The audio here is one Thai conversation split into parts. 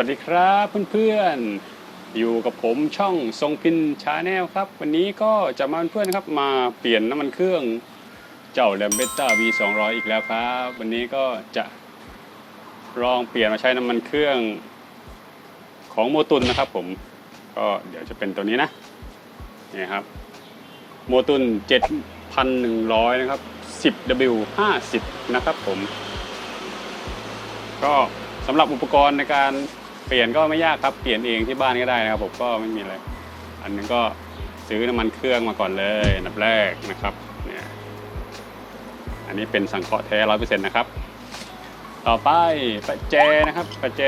วัสดีครับเพื่อนๆ อยู่กับผมช่องทรงพินชาแนลครับ วันนี้ก็จะมาเพื่อนครับมาเปลี่ยนน้ำมันเครื่องเจ้าแลมเบต้า V200 อีกแล้วครับ วันนี้ก็จะลองเปลี่ยนมาใช้น้ำมันเครื่องของโมตุนนะครับผมก็เดี๋ยวจะเป็นตัวนี้นะนี่ครับโมตุน 7,100 นะครับ 10W50 นะครับผม ก็สำหรับอุปกรณ์ในการ เปลี่ยนก็ไม่ยากครับเปลี่ยนเองที่บ้านก็ได้นะครับผมก็ไม่มีอะไร อันนึงก็ซื้อน้ำมันเครื่องมาก่อนเลยอันดับแรกนะครับเนี่ยอันนี้เป็นสังเคราะห์แท้ร้อยเปอร์เซ็นต์นะครับ ต่อไปประแจนะครับประแจ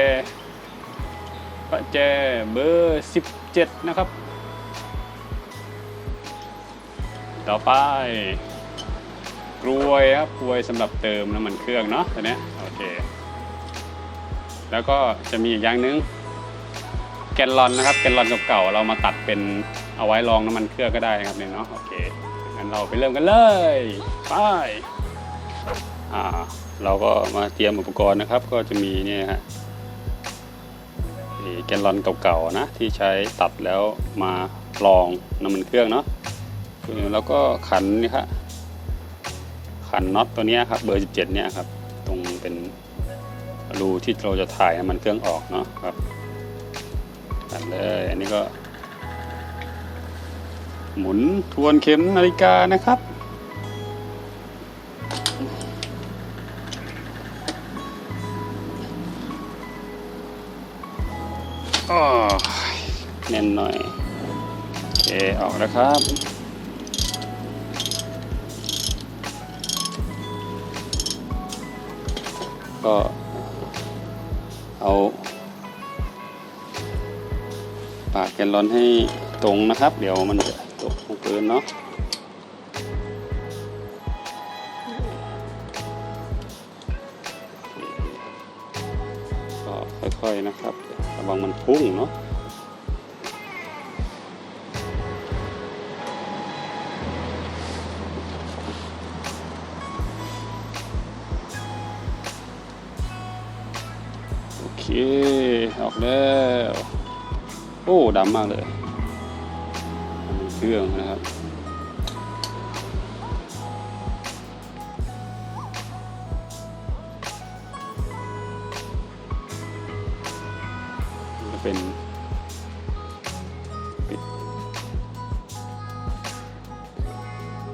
ประแจเบอร์สิบเจ็ดนะครับ ต่อไปกลวยครับกลวยสำหรับเติมน้ำมันเครื่องเนาะตัวนี้โอเค แล้วก็จะมีอีกอย่างหนึงแกนลอนนะครับแกนลอนเก่าๆเรามาตัดเป็นเอาไว้รองน้ำมันเครื่องก็ได้นะครับเนี่ยเนาะโอเคงั้นเราไปเริ่มกันเลยไปอ่าเราก็มาเตรียมอุปกรณ์นะครับ ก็จะมีเนี่ยฮะแกนลอนเก่าๆนะที่ใช้ตัดแล้วมารองน้ำมันเครื่องเนาะแล้วก็ขันนี่ครับขันน็อตตัวนี้ครับเบอร์ 17 เนี่ยครับ ตรงเป็น รูที่เราจะถ่ายน้ำมันเครื่องออกเนาะครับตัดเลย อันนี้ก็ หมุนทวนเข็มนาฬิกานะครับอ้อแน่นหน่อย โอเค ออกแล้วครับ ก็ เอาปากแกนลอนให้ตรงนะครับ เดี๋ยวมันจะตกเกินเนาะก็ค่อยๆนะครับ ระวังมันพุ่งเนาะ แล้ว โอ้ดำมากเลยมันเครื่องนะครับจะเป็นปิด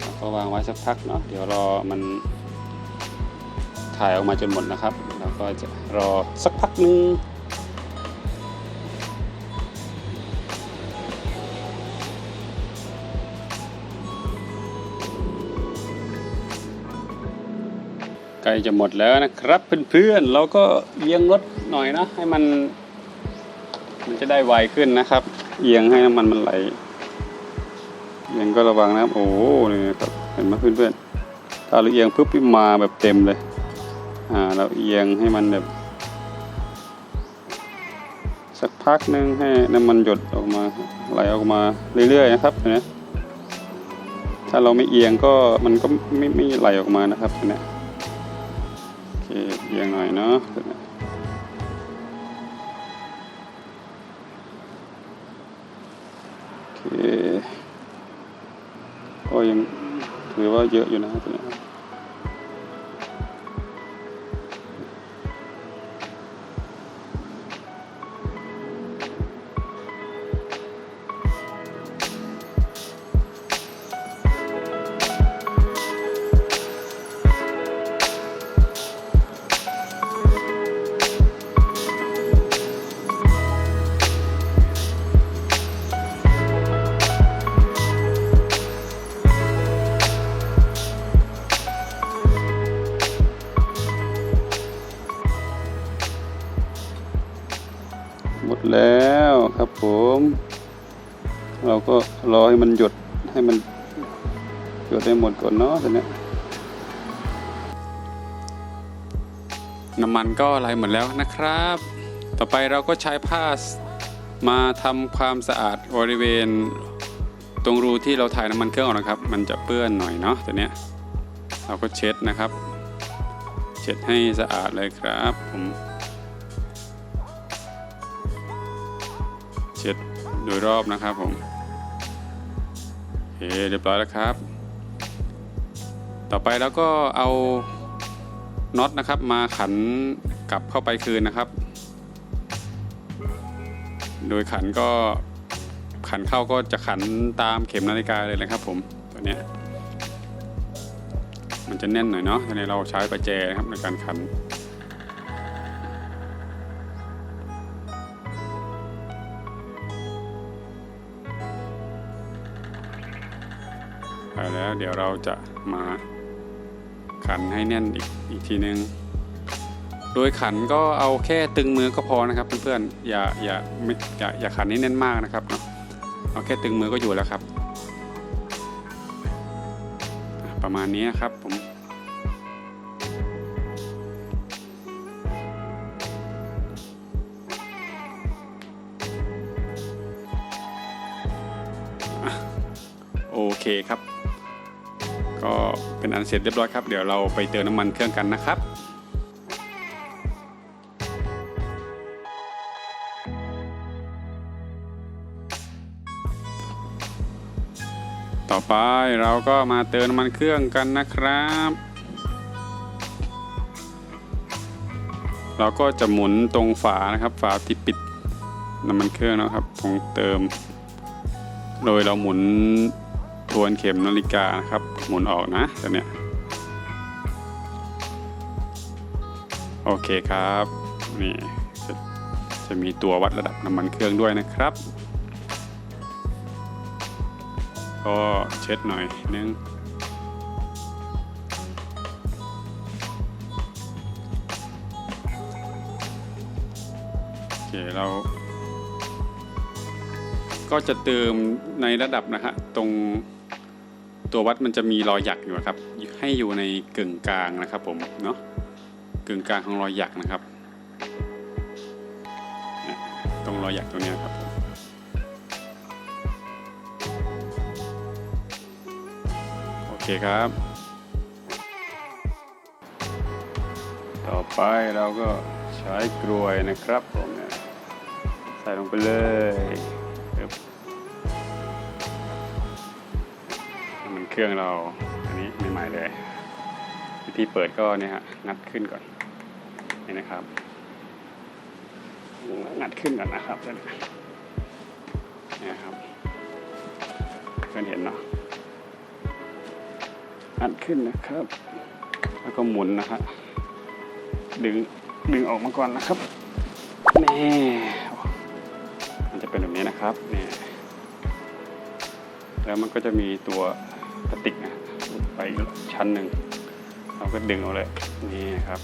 แล้วก็วางไว้สักพักเนาะเดี๋ยวรอมันถ่ายออกมาจนหมดนะครับ แล้วก็จะรอสักพักนึง ใกล้จะหมดแล้วนะครับ เพื่อนๆเราก็เอียงรถหน่อยนะ ให้มัน มันจะได้ไวขึ้นนะครับ เอียงให้น้ำมันมันไหลเอียงก็ระวังนะครับ โอ้โหนี่ครับเห็นไหมเพื่อนๆถ้าเราเอียงปุ๊บนี่มาแบบเต็มเลยอ่าเราเอียงให้มันแบบ สักพักนึงให้น้ำมันหยดออกมาไหลออกมาเรื่อยๆนะครับเห็นไหมถ้าเราไม่เอียงก็มันก็ไม่ไม่ไหลออกมานะครับเห็นไหม อเคเอียงหน่อยเนาะโอเคก็ยังถือว่าเยอะอยู่นะตัวเนี้ หมดแล้วครับผม เราก็รอให้มันหยดให้มันหยดได้หมดก่อนเนาะตัวเนี้ยน้ำมันก็ไหลหมดแล้วนะครับ ต่อไปเราก็ใช้ผ้ามาทำความสะอาดบริเวณ ตรงรูที่เราถ่ายน้ำมันเครื่องออกนะครับ มันจะเปื้อนหน่อยเนาะตัวเนี้ยเราก็เช็ดนะครับ เช็ดให้สะอาดเลยครับผม โดยรอบนะครับผมโอเคเรียบร้อยแล้วครับ ต่อไปแล้วก็เอาน็อตนะครับมาขันกลับเข้าไปคืนนะครับ โดยขันก็ขันเข้าก็จะขันตามเข็มนาฬิกาเลยนะครับ ผมตัวเนี้ยมันจะแน่นหน่อยเนาะตอนเราใช้ประแจนะครับในการขัน ไปแล้วเดี๋ยวเราจะมาขันให้แน่นอีกอีกทีนึง โดยขันก็เอาแค่ตึงมือก็พอนะครับเพื่อนๆอย่าอย่าไม่อย่าอย่าขันให้แน่นมากนะครับเนาะเอาแค่ตึงมือก็อยู่แล้วครับ ประมาณนี้ครับผมโอเคครับ ก็เป็นอันเสร็จเรียบร้อยครับ เดี๋ยวเราไปเติมน้ำมันเครื่องกันนะครับต่อไปเราก็มาเติมน้ำมันเครื่องกันนะครับ เราก็จะหมุนตรงฝานะครับ ฝาที่ปิดน้ำมันเครื่องนะครับตรงเติม โดยเราหมุนทวนเข็มนาฬิกานะครับ หมุนออกนะตัวเนี้ยโอเคครับนี่จะจะมีตัววัดระดับน้ำมันเครื่องด้วยนะครับ ก็เช็ดหน่อยนึงโอเคเราก็จะเติมในระดับนะฮะตรง ตัววัดมันจะมีรอยหยักอยู่ครับ ให้อยู่ในกึ่งกลางนะครับ ผมเนาะกึ่งกลางของรอยหยักนะครับตรงรอยหยักตรงนี้ครับโอเคครับ ต่อไปเราก็ใช้กรวยนะครับผมเนี่ยใส่ลงไปเลยปึ๊บ เครื่องเราอันนี้ใหม่ๆเลย วิธีเปิดก็เนี่ยฮะงัดขึ้นก่อนนี่นะครับงัดขึ้นก่อนนะครับเนเนี่ยครับเพื่อนเห็นเนาะงัดขึ้นนะครับ แล้วก็หมุนนะฮะดึงดึงออกมาก่อนนะครับนี่มันจะเป็นแบบนี้นะครับเนี่ยแล้วมันก็จะมีตัว พลาสติกนะไปชั้นหนึ่งเราก็ดึงเอาเลยนี่ครับ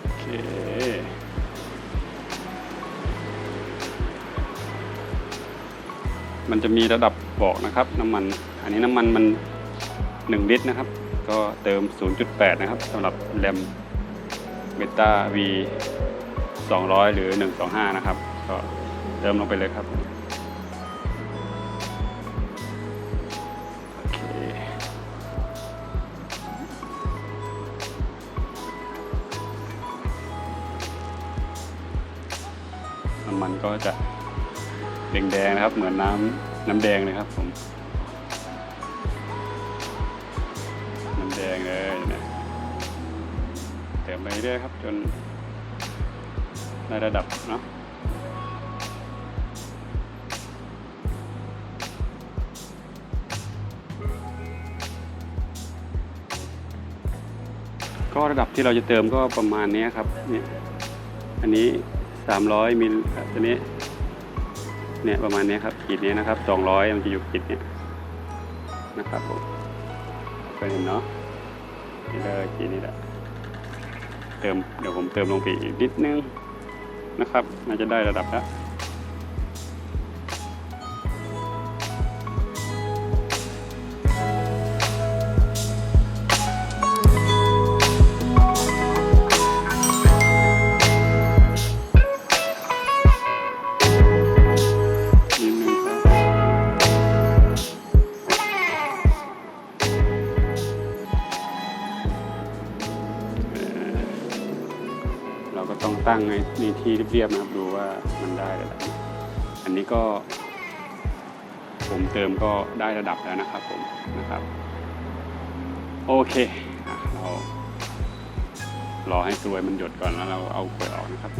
โอเคมันจะมีระดับบอกนะครับน้ำมัน อันนี้น้ำมันมัน 1 ลิตรนะครับ ก็เติม 0.8 นะครับสำหรับแรมเบต้า V 200 หรือ 125 นะครับ ก็เติมลงไปเลยครับ มันก็จะแดงๆนะครับ เหมือนน้ำน้ำแดงเลยครับผม น้ำแดงเลยนะเติมไปเรื่อยครับจนในระดับเนาะก็ระดับที่เราจะเติมก็ประมาณนี้ครับเนี่ยอันนี้ 300มิลครับอันนี้เนี่ยประมาณนี้ครับขีดนี้นะครับ 200 มันจะอยู่ขีดเนี้ยนะครับผมเคยเห็นเนาะนี่เลยขีดนี้แหละเติมเดี๋ยวผมเติมลงไปอีกนิดนึงนะครับน่าจะได้ระดับแล้ว นที่เรียบๆนะครับดูว่ามันได้ระดับอันนี้ก็ ผมเติมก็ได้ระดับแล้วนะครับผมนะครับ โอเคเรารอให้กลวยมันหยดก่อนแล้วเราเอากลวยออกนะครับ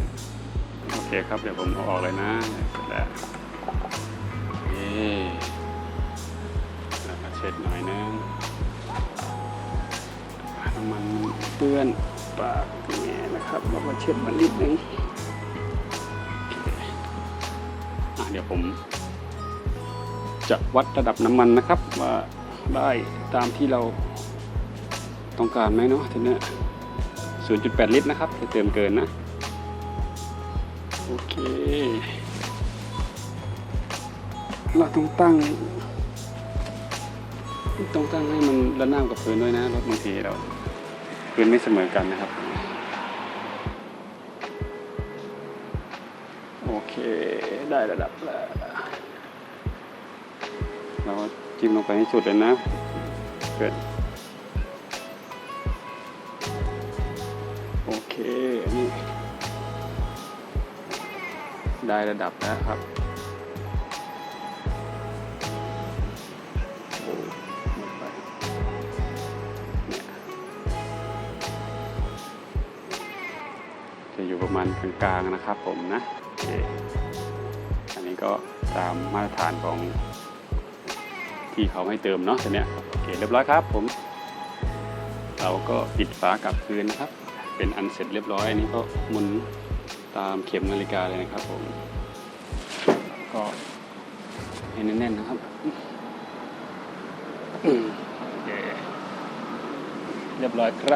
โอเคครับเดี๋ยวผมเอาออกเลยนะเสร็จแล้วเอ๊แล้วก็เช็ดหน่อยนึงน้ำมันเปื้อน ปากนี่นะครับแล้วก็เช็ดมันนิดนึงเเดี๋ยวผมจะวัดระดับน้ำมันนะครับ ว่าได้ตามที่เราต้องการไหมเนาะทีนี้0.8 ลิตรนะครับจะเติมเกินนะ โอเค เราต้องตั้ง ต้องตั้งให้มันระนาบกับพื้นด้วยนะรถบางทีเรา พื้นไม่เสมอกันนะครับ โอเคได้ระดับแล้วเราก็จิ้มลงไปให้สุดเลยนะเกิดโอเคนี่ได้ระดับแล้วครับ ณกลางๆนะครับผมนะโอเคอันนี้ก็ตามมาตรฐานของที่เขาให้เติมเนาะตัวเนี้ยโอเคเรียบร้อยครับผม เราก็ปิดฝากลับคืนนะครับ เป็นอันเสร็จเรียบร้อยอันนี้ก็หมุนตามเข็มนาฬิกาเลยนะครับผม ก็ให้แน่นๆนะครับเรียบร้อยครับ